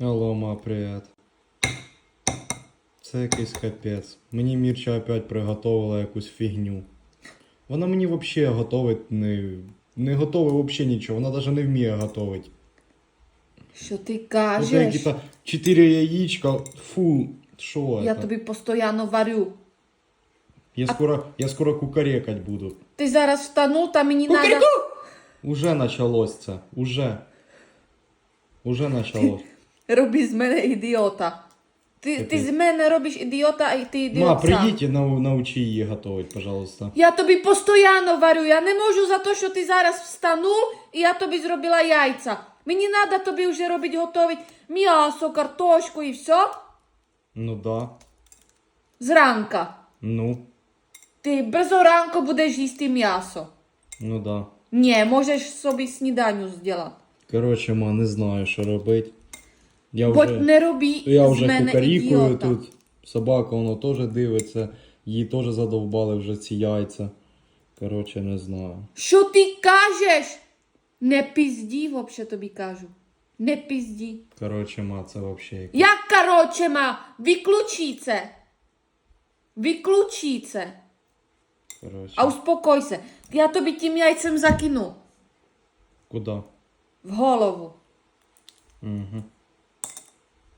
Алло, ма, привіт. Це якийсь капець. Мені Мірча опять приготувала якусь фігню. Вона мені взагалі готовить не. Не готовить взагалі нічого, вона навіть не вміє готувати. Що ти кажеш? якісь 4 яєчка. Фу, що Я це? тобі постійно варю. Я скоро, я скоро кукарекать буду. Ти зараз встанув, та мені. Кукаріку! Уже началось це. Уже. Уже началось. Роби з мене ідіота. Ти, ти з мене робиш ідіота, і ти ідіот Ма, сам. прийдіть і нау- научи її готувати, пожалуйста. Я тобі постійно варю. Я не можу за те, що ти зараз встанув, і я тобі зробила яйця. Мені треба тобі вже робити готувати м'ясо, картошку і все. Ну да. Зранка. Ну. Ти без будеш їсти м'ясо. Ну да. Ні, можеш собі сніданню зробити. Коротше, ма, не знаю, що робити. Я Бо вже, не роби я з вже мене кукарікую ідіота. тут. Собака воно теж дивиться. Її теж задовбали вже ці яйця. Коротше, не знаю. Що ти кажеш? Не пізді, взагалі тобі кажу. Не пізді. Коротше, ма, це взагалі. Як короче, ма, виключи це. Виключи це. Коротше. А успокойся. Я тобі тим яйцем закину Куди? в голову. Угу.